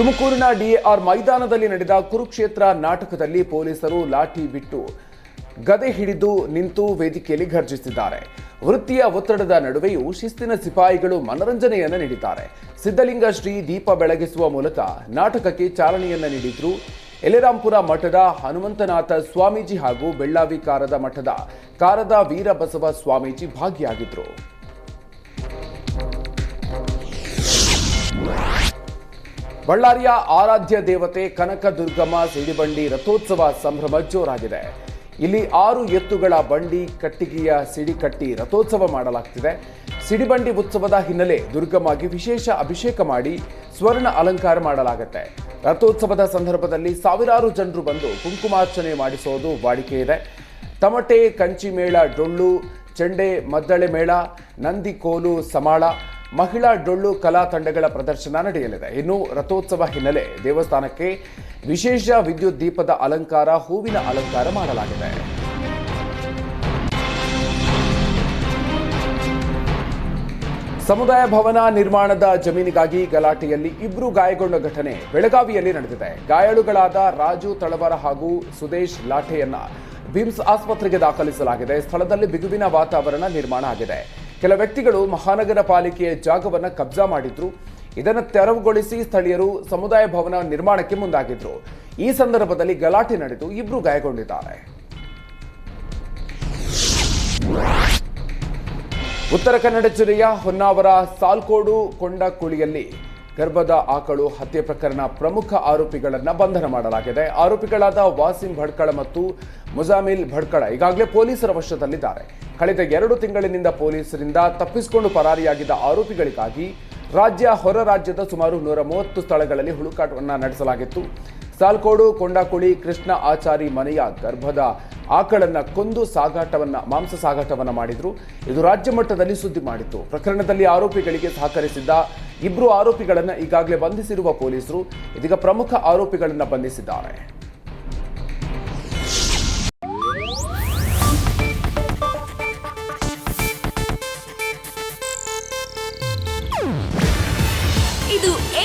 ತುಮಕೂರಿನ ಡಿಎಆರ್ ಮೈದಾನದಲ್ಲಿ ನಡೆದ ಕುರುಕ್ಷೇತ್ರ ನಾಟಕದಲ್ಲಿ ಪೊಲೀಸರು ಲಾಠಿ ಬಿಟ್ಟು ಗದೆ ಹಿಡಿದು ನಿಂತು ವೇದಿಕೆಯಲ್ಲಿ ಘರ್ಜಿಸಿದ್ದಾರೆ. ವೃತ್ತಿಯ ಒತ್ತಡದ ನಡುವೆಯೂ ಶಿಸ್ತಿನ ಸಿಪಾಯಿಗಳು ಮನರಂಜನೆಯನ್ನ ನೀಡಿದ್ದಾರೆ. ಸಿದ್ಧಲಿಂಗ ಶ್ರೀ ದೀಪ ಬೆಳಗಿಸುವ ಮೂಲಕ ನಾಟಕಕ್ಕೆ ಚಾಲನೆಯನ್ನ ನೀಡಿದ್ರು ಎಲೆರಾಂಪುರ ಮಠದ ಹನುಮಂತನಾಥ ಸ್ವಾಮೀಜಿ ಹಾಗೂ ಬೆಳ್ಳಾವಿ ಕಾರದ ಮಠದ ಕಾರದ ವೀರಬಸವ ಸ್ವಾಮೀಜಿ ಭಾಗಿಯಾಗಿದ್ರು. ಬಳ್ಳಾರಿಯ ಆರಾಧ್ಯ ದೇವತೆ ಕನಕ ದುರ್ಗಮ್ಮ ಸಿಡಿಬಂಡಿ ರಥೋತ್ಸವ ಸಂಭ್ರಮ ಜೋರಾಗಿದೆ. ಇಲ್ಲಿ ಆರು ಎತ್ತುಗಳ ಬಂಡಿ, ಕಟ್ಟಿಗೆಯ ಸಿಡಿ ಕಟ್ಟಿ ರಥೋತ್ಸವ ಮಾಡಲಾಗ್ತಿದೆ. ಸಿಡಿಬಂಡಿ ಉತ್ಸವದ ಹಿನ್ನೆಲೆ ದುರ್ಗಮ್ಮಗೆ ವಿಶೇಷ ಅಭಿಷೇಕ ಮಾಡಿ ಸ್ವರ್ಣ ಅಲಂಕಾರ ಮಾಡಲಾಗುತ್ತೆ. ರಥೋತ್ಸವದ ಸಂದರ್ಭದಲ್ಲಿ ಸಾವಿರಾರು ಜನರು ಬಂದು ಕುಂಕುಮಾರ್ಚನೆ ಮಾಡಿಸೋದು ವಾಡಿಕೆ ಇದೆ. ತಮಟೆ ಕಂಚಿ ಮೇಳ ಡೊಳ್ಳು, ಚೆಂಡೆ, ಮದ್ದಳೆ ಮೇಳ, ನಂದಿ ಕೋಲು, ಸಮಾಳ ಮಹಿಳಾ ಡೊಳ್ಳು ಕಲಾ ತಂಡಗಳ ಪ್ರದರ್ಶನ ನಡೆಯಲಿದೆ. ಇನ್ನು ರಥೋತ್ಸವ ಹಿನ್ನೆಲೆ ದೇವಸ್ಥಾನಕ್ಕೆ ವಿಶೇಷ ವಿದ್ಯುತ್ ದೀಪದ ಅಲಂಕಾರ, ಹೂವಿನ ಅಲಂಕಾರ ಮಾಡಲಾಗಿದೆ. ಸಮುದಾಯ ಭವನ ನಿರ್ಮಾಣದ ಜಮೀನಿಗಾಗಿ ಗಲಾಟೆಯಲ್ಲಿ ಇಬ್ಬರು ಗಾಯಗೊಂಡ ಘಟನೆ ಬೆಳಗಾವಿಯಲ್ಲಿ ನಡೆದಿದೆ. ಗಾಯಾಳುಗಳಾದ ರಾಜು ತಳವರ ಹಾಗೂ ಸುದೇಶ್ ಲಾಠೆಯನ್ನ ಬಿಮ್ಸ್ ಆಸ್ಪತ್ರೆಗೆ ದಾಖಲಿಸಲಾಗಿದೆ. ಸ್ಥಳದಲ್ಲಿ ಬಿಗುವಿನ ವಾತಾವರಣ ನಿರ್ಮಾಣ ಆಗಿದೆ. ಕೆಲ ವ್ಯಕ್ತಿಗಳು ಮಹಾನಗರ ಪಾಲಿಕೆಯ ಜಾಗವನ್ನು ಕಬ್ಜಾ ಮಾಡಿದ್ರು. ಇದನ್ನು ತೆರವುಗೊಳಿಸಿ ಸ್ಥಳೀಯರು ಸಮುದಾಯ ಭವನ ನಿರ್ಮಾಣಕ್ಕೆ ಮುಂದಾಗಿದ್ರು. ಈ ಸಂದರ್ಭದಲ್ಲಿ ಗಲಾಟೆ ನಡೆದು ಇಬ್ಬರು ಗಾಯಗೊಂಡಿದ್ದಾರೆ. ಉತ್ತರ ಕನ್ನಡ ಜಿಲ್ಲೆಯ ಹೊನ್ನಾವರ ಸಾಲ್ಕೋಡು ಕೊಂಡಕುಳಿಯಲ್ಲಿ ಗರ್ಭದ ಆಕಳು ಹತ್ಯೆ ಪ್ರಕರಣ ಪ್ರಮುಖ ಆರೋಪಿಗಳನ್ನ ಬಂಧನ ಮಾಡಲಾಗಿದೆ. ಆರೋಪಿಗಳಾದ ವಾಸಿಂ ಭಡ್ಕಳ ಮತ್ತು ಮುಜಾಮಿಲ್ ಭಡ್ಕಳ ಈಗಾಗಲೇ ಪೊಲೀಸರ ವಶದಲ್ಲಿದ್ದಾರೆ. ಕಳೆದ ಎರಡು ತಿಂಗಳಿನಿಂದ ಪೊಲೀಸರಿಂದ ತಪ್ಪಿಸಿಕೊಂಡು ಪರಾರಿಯಾಗಿದ್ದ ಆರೋಪಿಗಳಿಗಾಗಿ ರಾಜ್ಯ, ಹೊರ ರಾಜ್ಯದ ಸುಮಾರು ನೂರ ಮೂವತ್ತು ಸ್ಥಳಗಳಲ್ಲಿ ಹುಡುಕಾಟವನ್ನು ನಡೆಸಲಾಗಿತ್ತು. ಸಾಲ್ಕೋಡು, ಕೊಂಡಾಕುಳಿ, ಕೃಷ್ಣ ಆಚಾರಿ ಮನೆಯ ಗರ್ಭದ ಆಕಳನ್ನು ಕೊಂದು ಸಾಗಾಟವನ್ನ, ಮಾಂಸ ಸಾಗಾಟವನ್ನು ಮಾಡಿದ್ರು. ಇದು ರಾಜ್ಯ ಮಟ್ಟದಲ್ಲಿ ಸುದ್ದಿ ಮಾಡಿತ್ತು. ಪ್ರಕರಣದಲ್ಲಿ ಆರೋಪಿಗಳಿಗೆ ಸಹಕರಿಸಿದ್ದ ಇಬ್ಬರು ಆರೋಪಿಗಳನ್ನು ಈಗಾಗಲೇ ಬಂಧಿಸಿರುವ ಪೊಲೀಸರು ಇದೀಗ ಪ್ರಮುಖ ಆರೋಪಿಗಳನ್ನು ಬಂಧಿಸಿದ್ದಾರೆ.